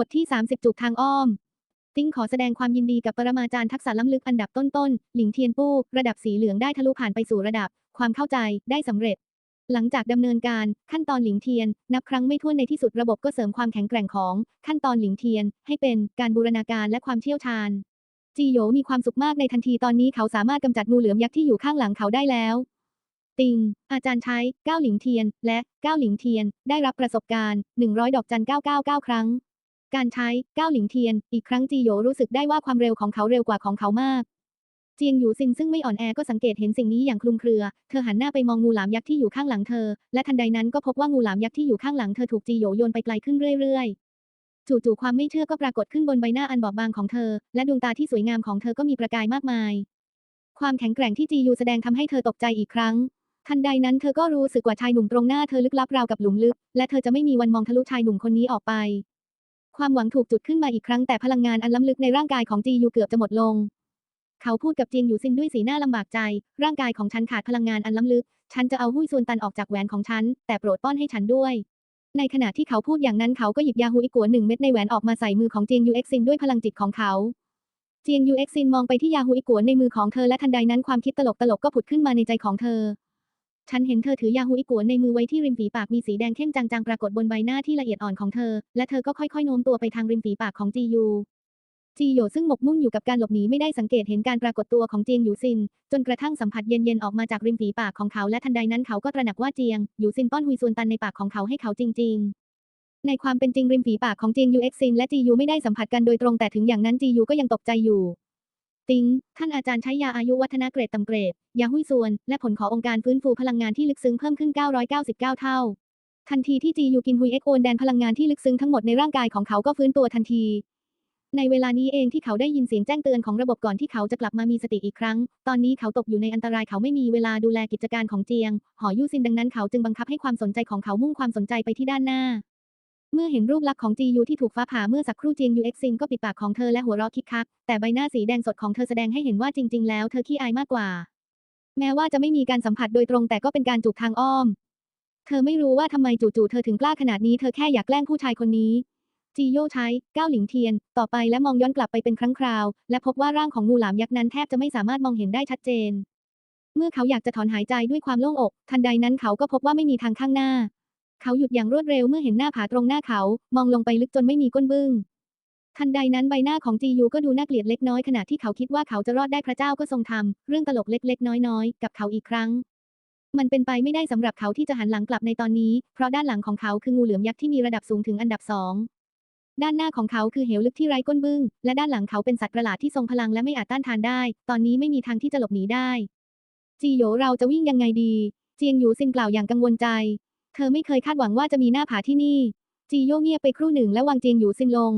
บทที่ 30จุกทางอ้อม ติ้งขอแสดงความยินดีกับปรมาจารย์ทักษะล้ำลึกอันดับต้นๆ หลิงเทียนปู้ ระดับสีเหลืองได้ทะลุผ่านไปสู่ระดับ ความเข้าใจได้สำเร็จ หลังจากดำเนินการขั้นตอนหลิงเทียน นับครั้งไม่ถ้วนในที่สุดระบบก็เสริมความแข็งแกร่งของขั้นตอนหลิงเทียน ให้เป็นการบูรณาการและความเชี่ยวชาญ จีโยมีความสุขมากในทันทีตอนนี้เขาสามารถกำจัดงูเหลือมยักษ์ที่อยู่ข้างหลังเขาได้แล้วติง อาจารย์ใช้ก้าวหลิงเทียน และก้าวหลิงเทียน ได้รับประสบการณ์ 100 ดอกจัน 999 ครั้ง การใช้ก้าวหลิงเทียน อีกครั้งจีโยรู้สึกได้ว่าความเร็วของเขาเร็วกว่าของเขามากเจียงหยูซินซึ่งไม่อ่อนแอก็สังเกตเห็นสิ่งนี้อย่างคลุมเครือ เธอหันหน้าไปมองงูหลามยักษ์ที่อยู่ข้างหลังเธอ และทันใดนั้นก็พบว่างูหลามยักษ์ที่อยู่ข้างหลังเธอถูกจีโยโยนไปไกลขึ้นเรื่อยๆ จู่ๆความไม่เชื่อก็ปรากฏขึ้นบนใบหน้าอันบอบบางของเธอ และดวงตาที่สวยงามของเธอก็มีประกายมากมาย ความแข็งแกร่งที่จียูแสดงทำให้เธอตกใจอีกครั้ง ทันใดนั้นเธอก็รู้สึกว่าชายหนุ่มตรงหน้าเธอลึกลับราวกับหลุมลึก และเธอจะไม่มีวันมองทะลุชายหนุ่มคนนี้ออกไป ความหวังถูกจุดขึ้นมาอีกครั้งแต่พลังงานอันล้ำลึกในร่างกายของจียูเกือบจะหมดลง เขาพูดกับจียงหยูซินด้วยสีหน้าลำบากใจ ร่างกายของฉันขาดพลังงานอันล้ำลึก ฉันจะเอาหุ้ยส่วนตันออกจากแหวนของฉัน แต่โปรดป้อนให้ฉันด้วย ในขณะที่เขาพูดอย่างนั้นเขาก็หยิบยาฮูอิกัวหนึ่งเม็ดในแหวนออกมาใส่มือของเจียงยูเอ็กซินด้วยพลังจิตของเขาเจียงยูเอ็กซินมองไปที่ยาฮูอิกัวในมือของเธอและทันใดนั้นความคิดตลกตลกก็ผุดขึ้นมาในใจของเธอ ฉันเห็นเธอถือยาฮูอิกัวในมือไว้ที่ริมฝีปากมีสีแดงเข้มจางๆปรากฏบนใบหน้าที่ละเอียดอ่อนของเธอ และเธอก็ค่อยๆโน้มตัวไปทางริมฝีปากของจียูจีโยซึ่งหมกมุ่นอยู่กับการหลบหนีไม่ได้สังเกตเห็นการปรากฏตัวของเจียงหยูซิน จนกระทั่งสัมผัสเย็นๆออกมาจากริมฝีปากของเขาและทันใดนั้นเขาก็ตระหนักว่าเจียงหยูซินป้อนฮุยซวนตันในปากของเขาให้เขาจริง ๆในความเป็นจริงริมฝีปากของเจียงยูเอ็กซินและจียูไม่ได้สัมผัสกันโดยตรงแต่ถึงอย่างนั้นจียูก็ยังตกใจอยู่ ติง ท่านอาจารย์ใช้ยาอายุวัฒนะเกรดต่ำเกรด ยาหุ้ยส่วน และผลขององค์การฟื้นฟูพลังงานที่ลึกซึ้งเพิ่มขึ้น 999 เท่า ทันทีที่จียูกินฮุยเอ็กโอนแดนพลังงานที่ลึกซึ้งทั้งหมดในร่างกายของเขาก็ฟื้นตัวทันที ในเวลานี้เองที่เขาได้ยินเสียงแจ้งเตือนของระบบก่อนที่เขาจะกลับมามีสติอีกครั้ง ตอนนี้เขาตกอยู่ในอันตรายเขาไม่มีเวลาดูแลกิจการของเจียง หอยู่ซินดังนั้นเขาจึงบังคับให้ความสนใจของเขามุ่งความสนใจไปที่ด้านหน้า เมื่อเห็นรูปลักษณ์ของจียูที่ถูกฟ้าผ่าเมื่อสักครู่เจียงยูเอ็กซินก็ปิดปากของเธอและหัวเราะคิกคัก แต่ใบหน้าสีแดงสดของเธอแสดงให้เห็นว่าจริง ๆ แล้วเธอขี้อายมากกว่า แม้ว่าจะไม่มีการสัมผัสโดยตรงแต่ก็เป็นการจูบทางอ้อม เธอไม่รู้ว่าทำไมจู่ๆเธอถึงกล้าขนาดนี้เธอแค่อยากแกล้งผู้ชายคนนี้จีโย่ใช้ก้าวหลิงเทียน ต่อไปและมองย้อนกลับไปเป็นครั้งคราว และพบว่าร่างของงูหลามยักษ์นั้นแทบจะไม่สามารถมองเห็นได้ชัดเจน เมื่อเขาอยากจะถอนหายใจด้วยความโล่งอก ทันใดนั้นเขาก็พบว่าไม่มีทางข้างหน้า เขาหยุดอย่างรวดเร็วเมื่อเห็นหน้าผาตรงหน้าเขา มองลงไปลึกจนไม่มีก้นบึ้ง ทันใดนั้นใบหน้าของจียูก็ดูน่าเกลียดเล็กน้อยขณะที่เขาคิดว่าเขาจะรอดได้พระเจ้าก็ทรงทำเรื่องตลกเล็ก ๆ น้อยๆ กับเขาอีกครั้ง มันเป็นไปไม่ได้สำหรับเขาที่จะหันหลังกลับในตอนนี้ เพราะด้านหลังของเขาคืองูเหลือมยักษ์ที่มีระดับสูงถึงอันดับสองด้านหน้าของเขาคือเหวลึกที่ไร้ก้นบึ้ง และด้านหลังเขาเป็นสัตว์ประหลาดที่ทรงพลังและไม่อาจต้านทานได้ ตอนนี้ไม่มีทางที่จะหลบหนีได้ จีโยเราจะวิ่งยังไงดี เจียงหยูซินกล่าวอย่างกังวลใจ เธอไม่เคยคาดหวังว่าจะมีหน้าผาที่นี่ จีโยเงียบไปครู่หนึ่งและวางเจียงหยูซินลง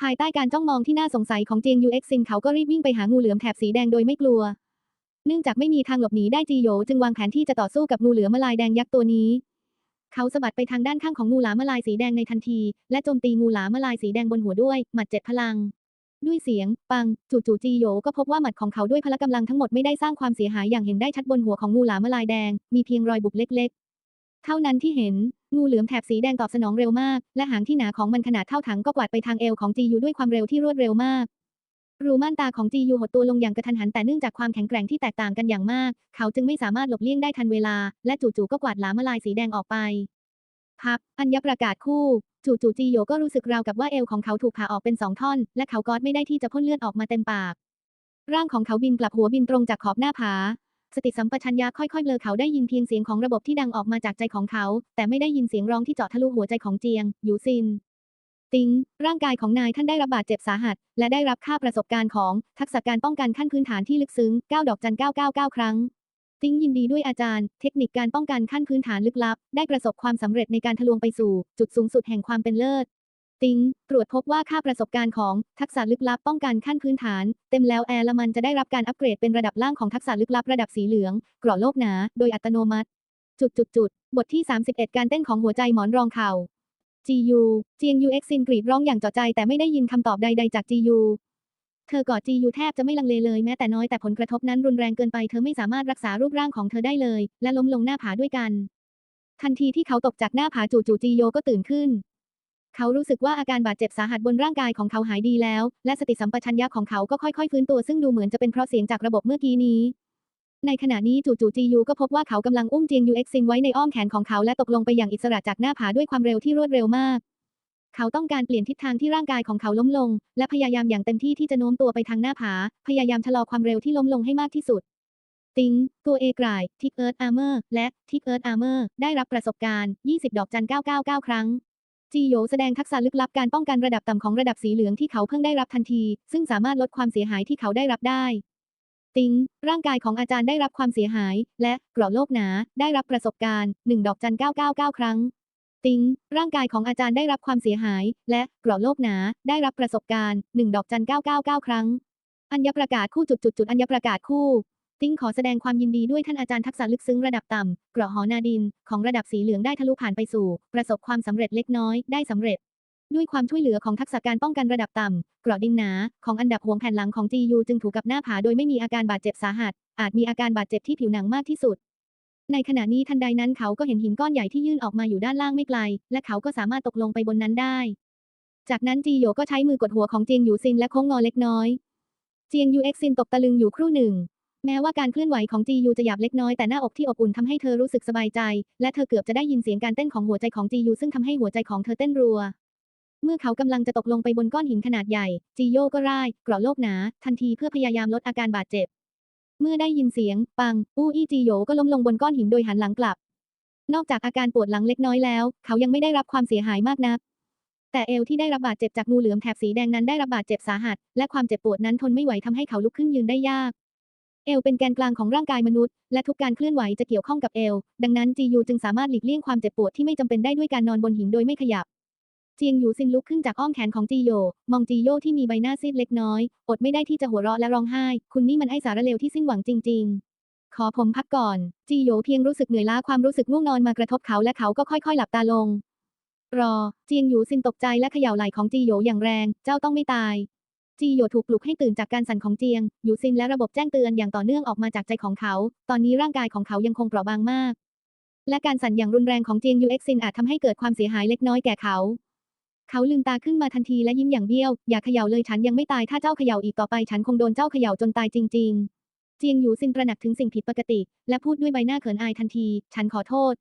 ภายใต้การจ้องมองที่น่าสงสัยของเจียงยูเอ็กซินเขาก็รีบวิ่งไปหางูเหลือมแถบสีแดงโดยไม่กลัว เนื่องจากไม่มีทางหลบหนีได้จีโยจึงวางแผนที่จะต่อสู้กับงูเหลือมลายแดงยักษ์ตัวนี้ เขาสะบัดไปทางด้านข้างของงูหลามลายสีแดงในทันที และโจมตีงูหลามลายสีแดงบนหัวด้วยหมัดเจ็ดพลังด้วยเสียง ปัง จู่ๆจีโยก็พบว่าหมัดของเขาด้วยพละกำลังทั้งหมดไม่ได้สร้างความเสียหายอย่างเห็นได้ชัดบนหัวของงูหลามลายแดง มีเพียงรอยบุบเล็กๆ เท่านั้นที่เห็น งูเหลือมแถบสีแดงตอบสนองเร็วมาก และหางที่หนาของมันขนาดเท่าถังก็กวาดไปทางเอวของจียูด้วยความเร็วที่รวดเร็วมาก รูม่านตาของจียูหดตัวลงอย่างกระทันหันแต่เนื่องจากความแข็งแกร่งที่แตกต่างกันอย่างมาก เขาจึงไม่สามารถหลบเลี่ยงได้ทันเวลา และจู่ๆก็กวาดหลามลายสีแดงออกไป พับ อัญญประกาศคู่ จู่ๆจีโยก็รู้สึกราวกับว่าเอวของเขาถูกผ่าออกเป็นสองท่อน และเขากอดไม่ได้ที่จะพ่นเลือดออกมาเต็มปาก ร่างของเขาบินกลับหัวบินตรงจากขอบหน้าผา สติสัมปชัญญะค่อยๆเบลอเขาได้ยินเพียงเสียงของระบบที่ดังออกมาจากใจของเขา แต่ไม่ได้ยินเสียงร้องที่เจาะทะลุหัวใจของเจียงหยูซินติงร่างกายของนายท่านได้รับบาดเจ็บสาหัส และได้รับค่าประสบการณ์ของทักษะการป้องกันขั้นพื้นฐานที่ลึกซึ้ง9ดอกจัน999 ครั้ง ติงยินดีด้วยอาจารย์ เทคนิคการป้องกันขั้นพื้นฐานลึกลับ ได้ประสบความสำเร็จในการทะลวงไปสู่ จุดสูงสุดแห่งความเป็นเลิศ ติงตรวจพบว่าค่าประสบการณ์ของทักษะลึกลับป้องกันขั้นพื้นฐาน เต็มแล้วแอร์ละมันจะได้รับการอัปเกรดเป็นระดับล่างของทักษะลึกลับระดับสีเหลืองเกราะโลกหนา โดยอัตโนมัติ จุดจุดจุดบทที่ 31 การเต้นของหัวใจหมอนรองเข่า GU เจียงยูเอ็กซินกรีดร้องอย่างเจาะใจแต่ไม่ได้ยินคำตอบใดๆจาก GU เธอกอด GU แทบจะไม่ลังเลเลยแม้แต่น้อยแต่ผลกระทบนั้นรุนแรงเกินไปเธอไม่สามารถรักษารูปร่างของเธอได้เลย และล้มลงหน้าผาด้วยกัน ทันทีที่เขาตกจากหน้าผาจู่ๆจีโยก็ตื่นขึ้น เขารู้สึกว่าอาการบาดเจ็บสาหัสบนร่างกายของเขาหายดีแล้ว และสติสัมปชัญญะของเขาก็ค่อยๆฟื้นตัวซึ่งดูเหมือนจะเป็นเพราะเสียงจากระบบเมื่อกี้นี้ ในขณะนี้จู่ๆจียูก็พบว่าเขากำลังอุ้มเจียงยูเอ็กซินไว้ในอ้อมแขนของเขาและตกลงไปอย่างอิสระจากหน้าผาด้วยความเร็วที่รวดเร็วมาก เขาต้องการเปลี่ยนทิศทางที่ร่างกายของเขาล้มลง และพยายามอย่างเต็มที่ที่จะโน้มตัวไปทางหน้าผา พยายามชะลอความเร็วที่ล้มลงให้มากที่สุดติง ตัวเอกรายทิกเอิร์ธอาร์เมอร์ และทิกเอิร์ธอาร์เมอร์ ได้รับประสบการณ์ 20 ดอกจัน 999 ครั้ง จีโยแสดงทักษะลึกลับการป้องกันระดับต่ำของระดับสีเหลืองที่เขาเพิ่งได้รับทันที ซึ่งสามารถลดความเสียหายที่เขาได้รับได้ ติง ร่างกายของอาจารย์ได้รับความเสียหาย และเกราะโลกหนา ได้รับประสบการณ์1ดอกจัน999 ครั้ง ติง ร่างกายของอาจารย์ได้รับความเสียหาย และเกราะโลกหนา ได้รับประสบการณ์1ดอกจัน999 ครั้งอัญญประกาศคู่จุดจุดจุดอัญประกาศคู่ ติ้งขอแสดงความยินดีด้วยท่านอาจารย์ทักษะลึกซึ้งระดับต่ำเกราะหอนาดิน ของระดับสีเหลืองได้ทะลุผ่านไปสู่ ประสบความสำเร็จเล็กน้อยได้สำเร็จ ด้วยความช่วยเหลือของทักษะการป้องกันระดับต่ำเกราะดินหนาของอันดับห่วงแผ่นหลังของ GU จึงถูกกับหน้าผาโดยไม่มีอาการบาดเจ็บสาหัส อาจมีอาการบาดเจ็บที่ผิวหนังมากที่สุด ในขณะนี้ทันใดนั้นเขาก็เห็นหินก้อนใหญ่ที่ยื่นออกมาอยู่ด้านล่างไม่ไกล และเขาก็สามารถตกลงไปบนนั้นได้ จากนั้นจีโยก็ใช้มือกดหัวของเจียงหยูซินและโค้งงอเล็กน้อย เจียงยูเอ็กซินตกตะลึงอยู่ครู่หนึ่ง แม้ว่าการเคลื่อนไหวของจียูจะหยาบเล็กน้อยแต่หน้าอกที่อบอุ่นทำให้เธอรู้สึกสบายใจ และเธอเกือบจะได้ยินเสียงการเต้นของหัวใจของจียูซึ่งทำให้หัวใจของเธอเต้นรัว เมื่อเขากำลังจะตกลงไปบนก้อนหินขนาดใหญ่ จีโยก็ร่ายเกราะโลกหนา ทันทีเพื่อพยายามลดอาการบาดเจ็บ เมื่อได้ยินเสียง ปัง อู้อี้จีโยก็ล้มลงบนก้อนหินโดยหันหลังกลับ นอกจากอาการปวดหลังเล็กน้อยแล้ว เขายังไม่ได้รับความเสียหายมากนักแต่เอวที่ได้รับบาดเจ็บจากงูเหลือมแถบสีแดงนั้นได้รับบาดเจ็บสาหัส และความเจ็บปวดนั้นทนไม่ไหวทำให้เขาลุกขึ้นยืนได้ยาก เอวเป็นแกนกลางของร่างกายมนุษย์ และทุกการเคลื่อนไหวจะเกี่ยวข้องกับเอว ดังนั้นจียูจึงสามารถหลีกเลี่ยงความเจ็บปวดที่ไม่จำเป็นได้ด้วยการนอนบนหินโดยไม่ขยับ เจียงหยูซินลุกขึ้นจากอ้อมแขนของจีโย มองจีโยที่มีใบหน้าซีดเล็กน้อย อดไม่ได้ที่จะหัวเราะและร้องไห้ คุณนี่มันไอสารเลวที่สิ้นหวังจริง ๆ ขอผมพักก่อน จีโยเพียงรู้สึกเหนื่อยล้าความรู้สึกง่วงนอนมากระทบเขาและเขาก็ค่อยๆ หลับตาลง รอ เจียงหยูซินตกใจและเขย่าไหล่ของจีโยอย่างแรง เจ้าต้องไม่ตาย จีโยถูกปลุกให้ตื่นจากการสั่นของเจียงหยูซินและระบบแจ้งเตือนอย่างต่อเนื่องออกมาจากใจของเขา ตอนนี้ร่างกายของเขายังคงเปราะบางมาก และการสั่นอย่างรุนแรงของเจียงยูเอ็กซินอาจทำให้เกิดความเสียหายเล็กน้อยแก่เขา เขาลืมตาขึ้นมาทันทีและยิ้มอย่างเบี้ยว อย่าเขย่าเลยฉันยังไม่ตายถ้าเจ้าเขย่าอีกต่อไปฉันคงโดนเจ้าเขย่าจนตายจริง ๆ เจียงยูซินตระหนักถึงสิ่งผิดปกติ และพูดด้วยใบหน้าเขินอายทันที ฉันขอโทษ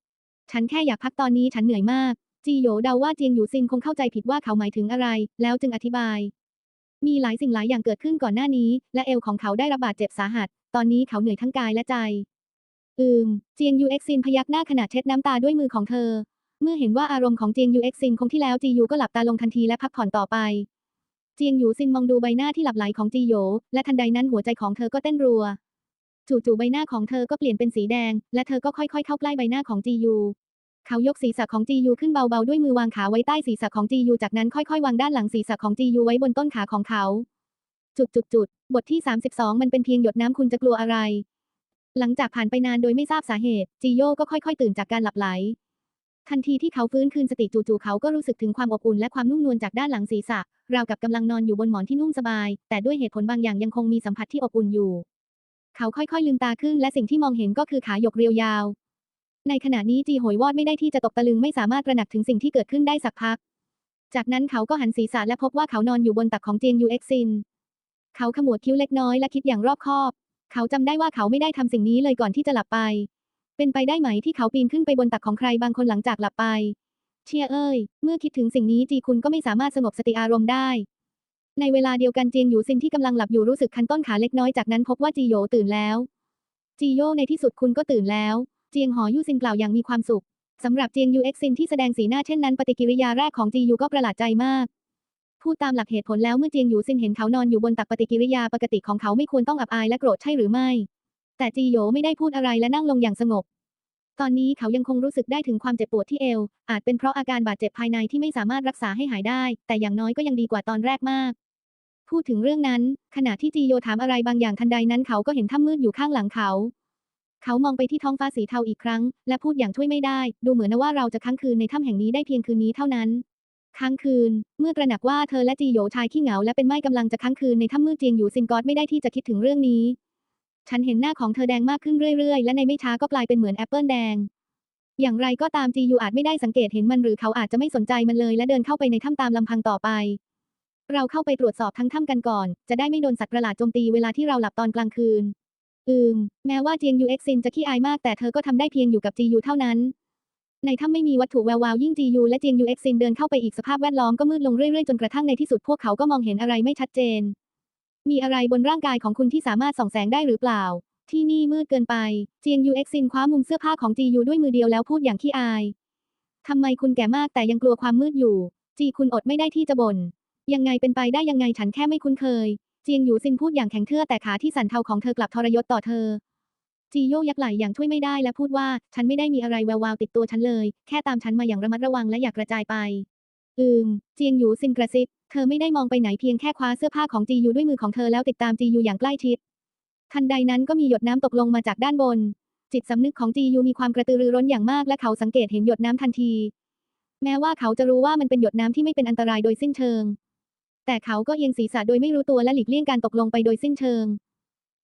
ฉันแค่อยากพักตอนนี้ฉันเหนื่อยมากจีโยเดาว่าเจียงยูซินคงเข้าใจผิดว่าเขาหมายถึงอะไร แล้วจึงอธิบาย มีหลายสิ่งหลายอย่างเกิดขึ้นก่อนหน้านี้ และเอวของเขาได้รับบาดเจ็บสาหัส ตอนนี้เขาเหนื่อยทั้งกายและใจ อืม เจียงยูเอ็กซินพยักหน้าขณะเช็ดน้ำตาด้วยมือของเธอ เมื่อเห็นว่าอารมณ์ของเจียงยูเอ็กซินคงที่แล้วจียูก็หลับตาลงทันทีและพักผ่อนต่อไป เจียงยูซินมองดูใบหน้าที่หลับไหลของจีโยและทันใดนั้นหัวใจของเธอก็เต้นรัว จู่ๆใบหน้าของเธอก็เปลี่ยนเป็นสีแดง และเธอก็ค่อยๆเข้าใกล้ใบหน้าของจียู เขายกศีรษะของจียูขึ้นเบาๆด้วยมือวางขาไว้ใต้ศีรษะของจียูจากนั้นค่อยๆ วางด้านหลังศีรษะของจียูไว้บนต้นขาของเขา จุดจุดจุดบทที่ 32 มันเป็นเพียงหยดน้ำคุณจะกลัวอะไร หลังจากผ่านไปนานโดยไม่ทราบสาเหตุ จีโยก็ค่อยๆ ตื่นจากการหลับไหล ทันทีที่เขาฟื้นคืนสติจู่ๆเขาก็รู้สึกถึงความอบอุ่นและความนุ่มนวลจากด้านหลังศีรษะ ราวกับกำลังนอนอยู่บนหมอนที่นุ่มสบาย แต่ด้วยเหตุผลบางอย่างยังคงมีสัมผัสที่อบอุ่นอยู่ เขาค่อยๆ ลืมตาขึ้นและสิ่งที่มองเห็นก็คือขาหยกเรียวยาว ในขณะนี้จีโหยวอดไม่ได้ที่จะตกตะลึงไม่สามารถระหนักถึงสิ่งที่เกิดขึ้นได้สักพัก จากนั้นเขาก็หันศีรษะและพบว่าเขานอนอยู่บนตักของเจียงยูเอ็กซิน เขาขมวดคิ้วเล็กน้อยและคิดอย่างรอบคอบ เขาจำได้ว่าเขาไม่ได้ทำสิ่งนี้เลยก่อนที่จะหลับไป เป็นไปได้ไหมที่เขาปีนขึ้นไปบนตักของใครบางคนหลังจากหลับไป เชียเอ้ย เมื่อคิดถึงสิ่งนี้จีคุณก็ไม่สามารถสงบสติอารมณ์ได้ ในเวลาเดียวกันเจียงหยูซินที่กำลังหลับอยู่รู้สึกคันต้นขาเล็กน้อยจากนั้นพบว่าจีโยตื่นแล้ว จีโยในที่สุดคุณก็ตื่นแล้ว เจียงหอยู่ซินกล่าวอย่างมีความสุขสำหรับเจียงยูเอ็กซินที่แสดงสีหน้าเช่นนั้นปฏิกิริยาแรกของจียูก็ประหลาดใจมาก พูดตามหลักเหตุผลแล้วเมื่อเจียงหยูซินเห็นเขานอนอยู่บนตักปฏิกิริยาปกติของเขาไม่ควรต้องอับอายและโกรธใช่หรือไม่ แต่จีโยไม่ได้พูดอะไรและนั่งลงอย่างสงบ ตอนนี้เขายังคงรู้สึกได้ถึงความเจ็บปวดที่เอว อาจเป็นเพราะอาการบาดเจ็บภายในที่ไม่สามารถรักษาให้หายได้ แต่อย่างน้อยก็ยังดีกว่าตอนแรกมาก พูดถึงเรื่องนั้น ขณะที่จีโยถามอะไรบางอย่างทันใดนั้นเขาก็เห็นถ้ำมืดอยู่ข้างหลังเขา เขามองไปที่ท้องฟ้าสีเทาอีกครั้ง และพูดอย่างช่วยไม่ได้ ดูเหมือนนะว่าเราจะค้างคืนในถ้ำแห่งนี้ได้เพียงคืนนี้เท่านั้น ค้างคืน เมื่อตระหนักว่าเธอและจีโยชายขี้เหงาและเป็นไม้กำลังจะค้างคืนในถ้ำมืดเจียงอยู่ซินกอตไม่ได้ที่จะคิดถึงเรื่องนี้ ฉันเห็นหน้าของเธอแดงมากขึ้นเรื่อยๆ และในไม่ช้าก็กลายเป็นเหมือนแอปเปิลแดง อย่างไรก็ตามจียูอาจไม่ได้สังเกตเห็นมันหรือเขาอาจจะไม่สนใจมันเลยและเดินเข้าไปในถ้ำตามลำพังต่อไปเราเข้าไปตรวจสอบทั้งถ้ำกันก่อน จะได้ไม่โดนสัตว์ประหลาดโจมตีเวลาที่เราหลับตอนกลางคืน อืม แม้ว่าเจียงยูเอ็กซินจะขี้อายมากแต่เธอก็ทำได้เพียงอยู่กับจียูเท่านั้น ในถ้ำไม่มีวัตถุแวววาวยิ่งจียูและเจียงยูเอ็กซินเดินเข้าไปอีกสภาพแวดล้อมก็มืดลงเรื่อยๆจนกระทั่งในที่สุดพวกเขาก็มองเห็นอะไรไม่ชัดเจน มีอะไรบนร่างกายของคุณที่สามารถส่องแสงได้หรือเปล่า ที่นี่มืดเกินไป เจียงยูเอ็กซินคว้ามุมเสื้อผ้าของจียูด้วยมือเดียวแล้วพูดอย่างขี้อายทำไมคุณแก่มากแต่ยังกลัวความมืดอยู่ จีคุณอดไม่ได้ที่จะบ่นยังไงเป็นไปได้ยังไงฉันแค่ไม่คุ้นเคย จียงหยูซินพูดอย่างแข็งเทื่อแต่ขาที่สั่นเทาของเธอกลับทรยศต่อเธอ จีโยยักไหล่อย่างช่วยไม่ได้และพูดว่า ฉันไม่ได้มีอะไรแวววาวติดตัวฉันเลย แค่ตามฉันมาอย่างระมัดระวังและอยากกระจายไป อืม เจียงหยูซินกระซิบ เธอไม่ได้มองไปไหนเพียงแค่คว้าเสื้อผ้าของจียูด้วยมือของเธอแล้วติดตามจียูอย่างใกล้ชิด ทันใดนั้นก็มีหยดน้ำตกลงมาจากด้านบน จิตสำนึกของจียูมีความกระตือรือร้นอย่างมากและเขาสังเกตเห็นหยดน้ำทันที แม้ว่าเขาจะรู้ว่ามันเป็นหยดน้ำที่ไม่เป็นอันตรายโดยสิ้นเชิง แต่เขาก็เอียงศีรษะโดยไม่รู้ตัวและหลีกเลี่ยงการตกลงไปโดยสิ้นเชิง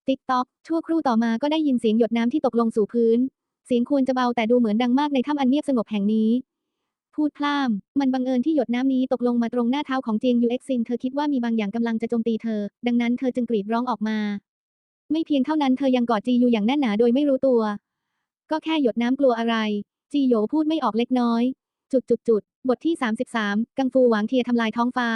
ติ๊กต๊อกชั่วครู่ต่อมาก็ได้ยินเสียงหยดน้ำที่ตกลงสู่พื้น เสียงควรจะเบาแต่ดูเหมือนดังมากในถ้ำอันเงียบสงบแห่งนี้ พูดพล่าม มันบังเอิญที่หยดน้ำนี้ตกลงมาตรงหน้าเท้าของเจียงยูเอ็กซิน เธอคิดว่ามีบางอย่างกำลังจะโจมตีเธอ ดังนั้นเธอจึงกรีดร้องออกมา ไม่เพียงเท่านั้นเธอยังกอดจียูอย่างแน่นหนาโดยไม่รู้ตัว ก็แค่หยดน้ำกลัวอะไร จีโยพูดไม่ออกเล็กน้อย จุดจุดจุดบทที่ 33 กังฟูหวางเทียทำลายท้องฟ้า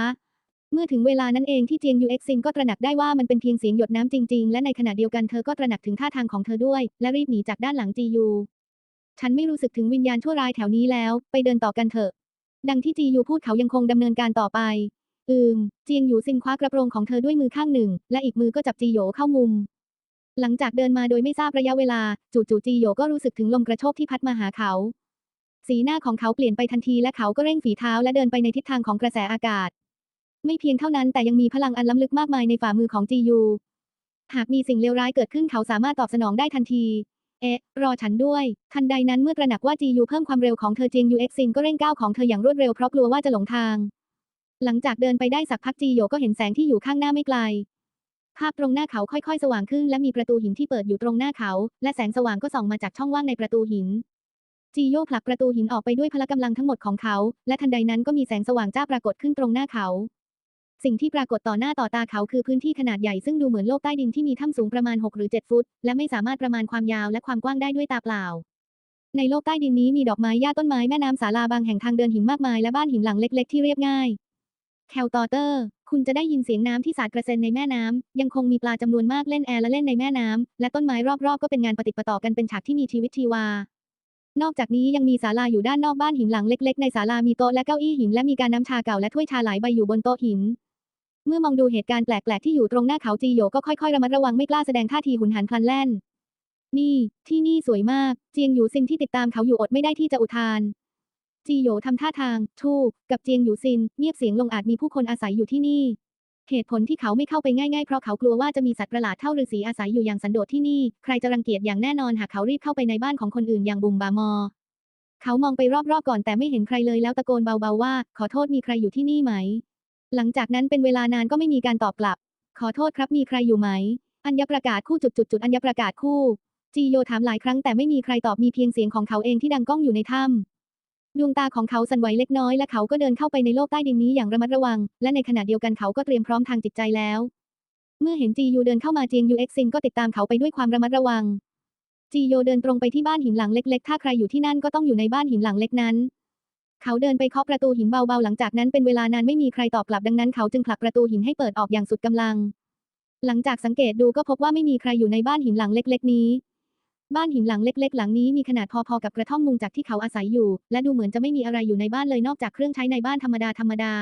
เมื่อถึงเวลานั้นเองที่เจียงยูเอ็กซินก็ตระหนักได้ว่ามันเป็นเพียงเสียงหยดน้ำจริงๆ และในขณะเดียวกันเธอก็ตระหนักถึงท่าทางของเธอด้วย และรีบหนีจากด้านหลังจียู ฉันไม่รู้สึกถึงวิญญาณชั่วร้ายแถวนี้แล้ว ไปเดินต่อกันเถอะ ดังที่จียูพูดเขายังคงดำเนินการต่อไป อืม เจียงยูซินคว้ากระโปรงของเธอด้วยมือข้างหนึ่ง และอีกมือก็จับจีโยเข้ามุม หลังจากเดินมาโดยไม่ทราบระยะเวลา จู่ๆจีโยก็รู้สึกถึงลมกระโชกที่พัดมาหาเขา สีหน้าของเขาเปลี่ยนไปทันทีและเขาก็เร่งฝีเท้าและเดินไปในทิศทางของกระแสอากาศ ไม่เพียงเท่านั้นแต่ยังมีพลังอันล้ำลึกมากมายในฝ่ามือของจียูหากมีสิ่งเลวร้ายเกิดขึ้นเขาสามารถตอบสนองได้ทันที เอ๊ะ รอฉันด้วย ทันใดนั้นเมื่อตระหนักว่าจียูเพิ่มความเร็วของเธอเจียงยูเอ็กซินก็เร่งก้าวของเธออย่างรวดเร็วเพราะกลัวว่าจะหลงทาง หลังจากเดินไปได้สักพักจีโยก็เห็นแสงที่อยู่ข้างหน้าไม่ไกล ภาพตรงหน้าเขาค่อยๆ สว่างขึ้น และมีประตูหินที่เปิดอยู่ตรงหน้าเขา และแสงสว่างก็ส่องมาจากช่องว่างในประตูหิน จีโยผลักประตูหินออกไปด้วยพละกำลังทั้งหมดของเขา และทันใดนั้นก็มีแสงสว่างจ้าปรากฏขึ้นตรงหน้าเขา สิ่งที่ปรากฏต่อหน้าต่อตาเขาคือพื้นที่ขนาดใหญ่ซึ่งดูเหมือนโลกใต้ดินที่มีถ้ำสูงประมาณ 6 หรือ 7 ฟุต และไม่สามารถประมาณความยาวและความกว้างได้ด้วยตาเปล่า ในโลกใต้ดินนี้มีดอกไม้หญ้าต้นไม้แม่น้ำศาลาบางแห่งทางเดินหินมากมายและบ้านหินหลังเล็ก ๆ ที่เรียบง่ายแคลตอเตอร์ คุณจะได้ยินเสียงน้ำที่สาดกระเซ็นในแม่น้ำ ยังคงมีปลาจำนวนมากเล่นแอร์และเล่นในแม่น้ำ และต้นไม้รอบๆ ก็เป็นงานปฏิประต่อกันเป็นฉากที่มีชีวิตชีวา นอกจากนี้ยังมีศาลาอยู่ด้านนอกบ้านหินหลังเล็ก ๆ ในศาลามีโต๊ะและเก้าอี้หินและมีการน้ำชาเก่าและถ้วยชาหลายใบอยู่บนโต๊ะหิน เมื่อมองดูเหตุการณ์แปลกๆที่อยู่ตรงหน้าเขาจีโยก็ค่อยๆระมัดระวังไม่กล้าแสดงท่าทีหุนหันพลันแล่น นี่ ที่นี่สวยมาก เจียงหยูซินที่ติดตามเขาอยู่อดไม่ได้ที่จะอุทาน จีโยทำท่าทาง ทูกกับเจียงหยูซิน เงียบเสียงลงอาจมีผู้คนอาศัยอยู่ที่นี่ เหตุผลที่เขาไม่เข้าไปง่ายๆ เพราะเขากลัวว่าจะมีสัตว์ประหลาดเท่าฤาษีอาศัยอยู่อย่างสันโดษที่นี่ ใครจะรังเกียจอย่างแน่นอนหากเขารีบเข้าไปในบ้านของคนอื่นอย่างบุมบามอ เขามองไปรอบๆก่อนแต่ไม่เห็นใครเลยแล้วตะโกนเบาๆว่า ขอโทษมีใครอยู่ที่นี่ไหม หลังจากนั้นเป็นเวลานานก็ไม่มีการตอบกลับ ขอโทษครับมีใครอยู่ไหม อัญญประกาศคู่จุดจุดจุดอัญญประกาศคู่ จีโยถามหลายครั้งแต่ไม่มีใครตอบมีเพียงเสียงของเขาเองที่ดังก้องอยู่ในถ้ำดวงตาของเขาสั่นไหวเล็กน้อยและเขาก็เดินเข้าไปในโลกใต้ดินนี้อย่างระมัดระวัง และในขณะเดียวกันเขาก็เตรียมพร้อมทางจิตใจแล้ว เมื่อเห็นจียูเดินเข้ามาเจียงยูเอ็กซินก็ติดตามเขาไปด้วยความระมัดระวังจีโยเดินตรงไปที่บ้านหินหลังเล็ก ๆ ถ้าใครอยู่ที่นั่นก็ต้องอยู่ในบ้านหินหลังเล็กนั้น เขาเดินไปเคาะประตูหินเบาๆ หลังจากนั้นเป็นเวลานานไม่มีใครตอบกลับดังนั้นเขาจึงผลักประตูหินให้เปิดออกอย่างสุดกำลัง หลังจากสังเกตดูก็พบว่าไม่มีใครอยู่ในบ้านหินหลังเล็ก ๆ นี้ บ้านหินหลังเล็ก ๆ หลังนี้มีขนาดพอๆกับกระท่อมมุงจากที่เขาอาศัยอยู่ และดูเหมือนจะไม่มีอะไรอยู่ในบ้านเลยนอกจากเครื่องใช้ในบ้านธรรมดาธรรมดา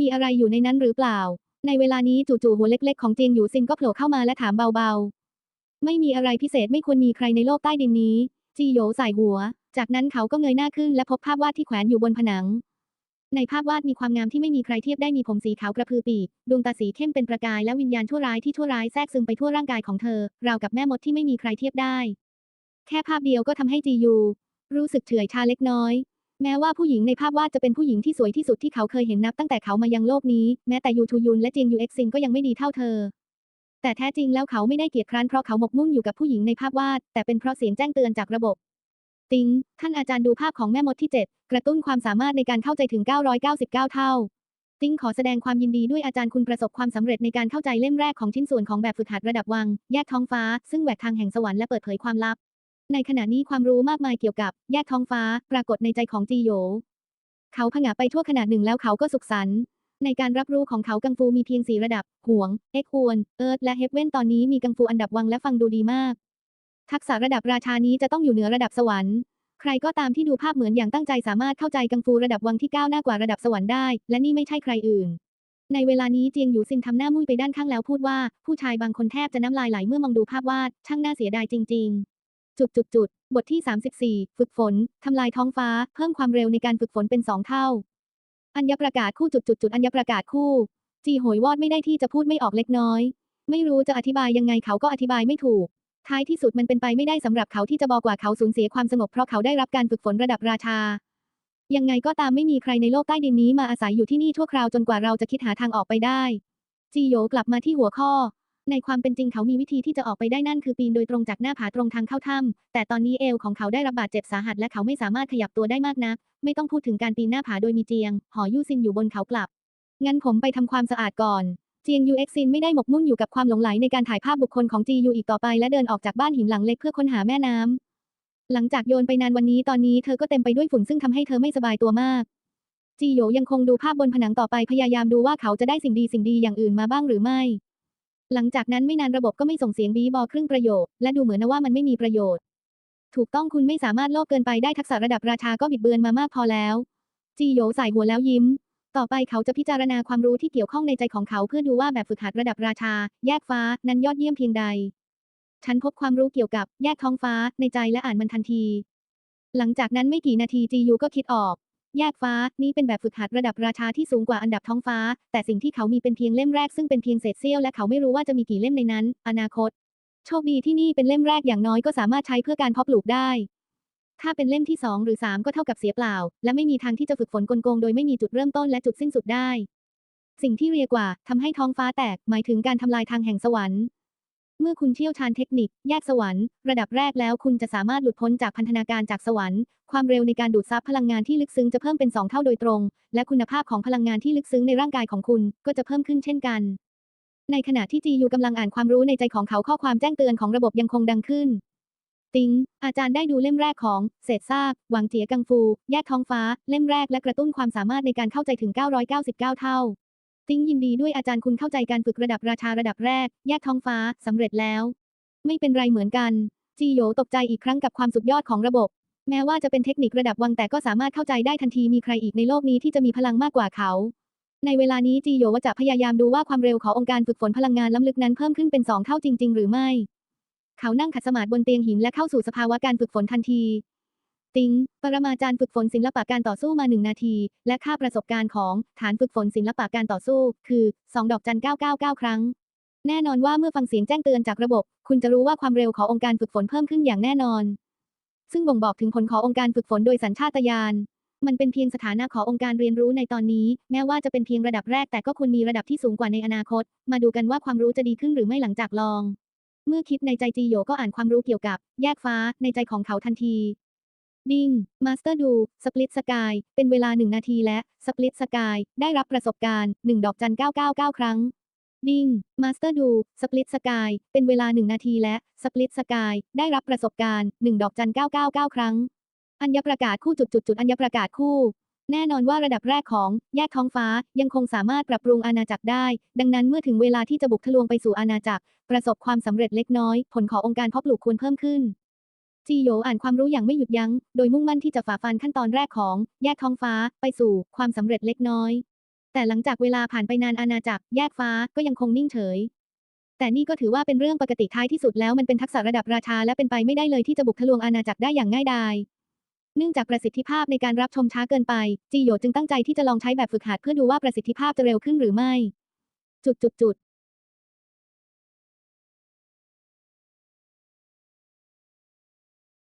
มีอะไรอยู่ในนั้นหรือเปล่า ในเวลานี้จู่ๆหัวเล็ก ๆ ของเจียงหยูซินก็โผล่เข้ามาและถามเบาๆ ไม่มีอะไรพิเศษไม่ควรมีใครในโลกใต้ดินนี้ จีโยใส่หัว จากนั้นเขาก็เงยหน้าขึ้นและพบภาพวาดที่แขวนอยู่บนผนัง ในภาพวาดมีความงามที่ไม่มีใครเทียบได้มีผมสีขาวกระพือปีก ดวงตาสีเข้มเป็นประกายและวิญญาณชั่วร้ายที่ชั่วร้ายแทรกซึมไปทั่วร่างกายของเธอ ราวกับแม่มดที่ไม่มีใครเทียบได้ แค่ภาพเดียวก็ทำให้จียูรู้สึกเฉื่อยชาเล็กน้อย แม้ว่าผู้หญิงในภาพวาดจะเป็นผู้หญิงที่สวยที่สุดที่เขาเคยเห็นนับตั้งแต่เขามายังโลกนี้ แม้แต่ยูทูยุนและเจียงยูเอ็กซินก็ยังไม่ดีเท่าเธอแต่แท้จริงแล้วเขาไม่ได้เกียจคร้านเพราะเขาหมกมุ่นอยู่กับผู้หญิงในภาพวาด แต่เป็นเพราะเสียงแจ้งเตือนจากระบบ ติงท่านอาจารย์ดูภาพของแม่มดที่ 7 กระตุ้นความสามารถในการเข้าใจถึง 999 เท่า ติ้งขอแสดงความยินดีด้วยอาจารย์คุณประสบความสำเร็จในการเข้าใจเล่มแรกของชิ้นส่วนของแบบฝึกหัดระดับวัง แยกท้องฟ้า ซึ่งแหวกทางแห่งสวรรค์และเปิดเผยความลับ ในขณะนี้ความรู้มากมายเกี่ยวกับ แยกท้องฟ้า ปรากฏในใจของจีโย เขาผงะไปทั่วขนาดหนึ่งแล้วเขาก็สุขสันต์ในการรับรู้ของเขากังฟูมีเพียงสี่ระดับ ห่วง เอ็กอวน เอิร์ธและเฮฟเว่นตอนนี้มีกังฟูอันดับวังและฟังดูดีมาก ทักษะระดับราชานี้จะต้องอยู่เหนือระดับสวรรค์ ใครก็ตามที่ดูภาพเหมือนอย่างตั้งใจสามารถเข้าใจกังฟูระดับวังที่ก้าวหน้ากว่าระดับสวรรค์ได้ และนี่ไม่ใช่ใครอื่น ในเวลานี้เจียงหยูซินทำหน้ามุ้ยไปด้านข้างแล้วพูดว่า ผู้ชายบางคนแทบจะน้ำลายไหลเมื่อมองดูภาพวาด ช่างน่าเสียดายจริง ๆจุดจุดจุดบทที่ 34 ฝึกฝน ทำลายท้องฟ้า เพิ่มความเร็วในการฝึกฝนเป็นสองเท่า อัญญประกาศคู่จุดจุดจุดอัญญประกาศคู่ จีโหยวอดไม่ได้ที่จะพูดไม่ออกเล็กน้อย ไม่รู้จะอธิบายยังไงเขาก็อธิบายไม่ถูก ท้ายที่สุดมันเป็นไปไม่ได้สำหรับเขาที่จะบอกว่าเขาสูญเสียความสงบเพราะเขาได้รับการฝึกฝนระดับราชา ยังไงก็ตามไม่มีใครในโลกใต้ดินนี้มาอาศัยอยู่ที่นี่ชั่วคราวจนกว่าเราจะคิดหาทางออกไปได้ จีโยกลับมาที่หัวข้อ ในความเป็นจริงเขามีวิธีที่จะออกไปได้นั่นคือปีนโดยตรงจากหน้าผาตรงทางเข้าถ้ำแต่ตอนนี้เอวของเขาได้รับบาดเจ็บสาหัสและเขาไม่สามารถขยับตัวได้มากนัก ไม่ต้องพูดถึงการปีนหน้าผาโดยมีเจียง หอยู่ซินอยู่บนเขากลับ งั้นผมไปทำความสะอาดก่อน จียงยูเอ็กซินไม่ได้หมกมุ่นอยู่กับความหลงไหลในการถ่ายภาพบุคคลของจียูอีกต่อไปและเดินออกจากบ้านหินหลังเล็กเพื่อค้นหาแม่น้ำหลังจากโยนไปนานวันนี้ตอนนี้เธอก็เต็มไปด้วยฝุ่นซึ่งทำให้เธอไม่สบายตัวมาก จีโยยังคงดูภาพบนผนังต่อไปพยายามดูว่าเขาจะได้สิ่งดีสิ่งดีอย่างอื่นมาบ้างหรือไม่ หลังจากนั้นไม่นานระบบก็ไม่ส่งเสียงบีบอครึ่งประโยคและดูเหมือนว่ามันไม่มีประโยชน์ ถูกต้องคุณไม่สามารถโลภเกินไปได้ทักษะระดับราชาก็บิดเบือนมามากพอแล้ว จีโยใส่หัวแล้วยิ้ม ต่อไปเขาจะพิจารณาความรู้ที่เกี่ยวข้องในใจของเขาเพื่อดูว่าแบบฝึกหัดระดับราชา แยกฟ้านั้นยอดเยี่ยมเพียงใด ฉันพบความรู้เกี่ยวกับแยกท้องฟ้าในใจและอ่านมันทันที หลังจากนั้นไม่กี่นาทีจียูก็คิดออก แยกฟ้านี้เป็นแบบฝึกหัดระดับราชาที่สูงกว่าอันดับท้องฟ้า แต่สิ่งที่เขามีเป็นเพียงเล่มแรกซึ่งเป็นเพียงเศษเสี้ยวและเขาไม่รู้ว่าจะมีกี่เล่มในนั้น อนาคต โชคดีที่นี่เป็นเล่มแรกอย่างน้อยก็สามารถใช้เพื่อการเพาะปลูกได้ ถ้าเป็นเล่มที่สองหรือสามก็เท่ากับเสียเปล่า และไม่มีทางที่จะฝึกฝนกลโกงโดยไม่มีจุดเริ่มต้นและจุดสิ้นสุดได้ สิ่งที่เรียกว่าทำให้ท้องฟ้าแตก หมายถึงการทำลายทางแห่งสวรรค์ เมื่อคุณเชี่ยวชาญเทคนิค แยกสวรรค์ ระดับแรกแล้วคุณจะสามารถหลุดพ้นจากพันธนาการจากสวรรค์ ความเร็วในการดูดซับพลังงานที่ลึกซึ้งจะเพิ่มเป็น 2 เท่าโดยตรง และคุณภาพของพลังงานที่ลึกซึ้งในร่างกายของคุณก็จะเพิ่มขึ้นเช่นกัน ในขณะที่จียูกำลังอ่านความรู้ในใจของเขาข้อความแจ้งเตือนของระบบยังคงดังขึ้น ติง อาจารย์ได้ดูเล่มแรกของ เศษซาก หวังเจียกังฟู แยกท้องฟ้า เล่มแรกและกระตุ้นความสามารถในการเข้าใจถึง 999 เท่า ติงยินดีด้วยอาจารย์คุณเข้าใจการฝึกระดับราชาระดับแรก แยกท้องฟ้าสำเร็จแล้ว ไม่เป็นไรเหมือนกัน จีโยตกใจอีกครั้งกับความสุดยอดของระบบ แม้ว่าจะเป็นเทคนิคระดับวังแต่ก็สามารถเข้าใจได้ทันทีมีใครอีกในโลกนี้ที่จะมีพลังมากกว่าเขาในเวลานี้จีโยวจะพยายามดูว่าความเร็วขององค์การฝึกฝนพลังงานล้ำลึกนั้นเพิ่มขึ้นเป็นสองเท่าจริง ๆ หรือไม่ เขานั่งขัดสมาธิบนเตียงหินและเข้าสู่สภาวะการฝึกฝนทันที ติง ปรมาจารย์ฝึกฝนศิลปะการต่อสู้มาหนึ่งนาที และค่าประสบการณ์ของฐานฝึกฝนศิลปะการต่อสู้ คือ 2 ดอกจัน 999 ครั้ง แน่นอนว่าเมื่อฟังเสียงแจ้งเตือนจากระบบ คุณจะรู้ว่าความเร็วขององค์การฝึกฝนเพิ่มขึ้นอย่างแน่นอน ซึ่งบ่งบอกถึงผลขององค์การฝึกฝนโดยสัญชาตญาณมันเป็นเพียงสถานะขององค์การเรียนรู้ในตอนนี้ แม้ว่าจะเป็นเพียงระดับแรกแต่ก็ควรมีระดับที่สูงกว่าในอนาคต มาดูกันว่าความรู้จะดีขึ้นหรือไม่หลังจากลอง เมื่อคิดในใจจีโยก็อ่านความรู้เกี่ยวกับ แยกฟ้าในใจของเขาทันที ดิ้งมาสเตอร์ดูสปลิตสกายเป็นเวลาหนึ่งนาทีและสปลิตสกายได้รับประสบการณ์หนึ่งดอกจัน999 ครั้ง ดิ้งมาสเตอร์ดูสปลิตสกายเป็นเวลาหนึ่งนาทีและสปลิตสกายได้รับประสบการณ์หนึ่งดอกจัน999 ครั้ง อัญญประกาศคู่จุดจุดจุดอัญญประกาศคู่ แน่นอนว่าระดับแรกของแยกท้องฟ้ายังคงสามารถปรับปรุงอาณาจักรได้ ดังนั้นเมื่อถึงเวลาที่จะบุกทะลวงไปสู่อาณาจักร ประสบความสำเร็จเล็กน้อย ผลขององค์การเพาะปลูกควรเพิ่มขึ้นจีโยอ่านความรู้อย่างไม่หยุดยัง้ง โดยมุ่งมั่นที่จะฝ่าฟันขั้นตอนแรกของแยกท้องฟ้าไปสู่ความสำเร็จเล็กน้อย แต่หลังจากเวลาผ่านไปนานอาณาจักรแยกฟ้าก็ยังคงนิ่งเฉย แต่นี่ก็ถือว่าเป็นเรื่องปกติท้ายที่สุดแล้วมันเป็นทักษะระดับราชาและเป็นไปไม่ได้เลยที่จะบุกทะลวงอาณาจักรได้อย่างง่ายดาย เนื่องจากประสิทธิภาพในการรับชมช้าเกินไป จีโยจึงตั้งใจที่จะลองใช้แบบฝึกหัดเพื่อดูว่าประสิทธิภาพจะเร็วขึ้นหรือไม่ จุดจุดจุด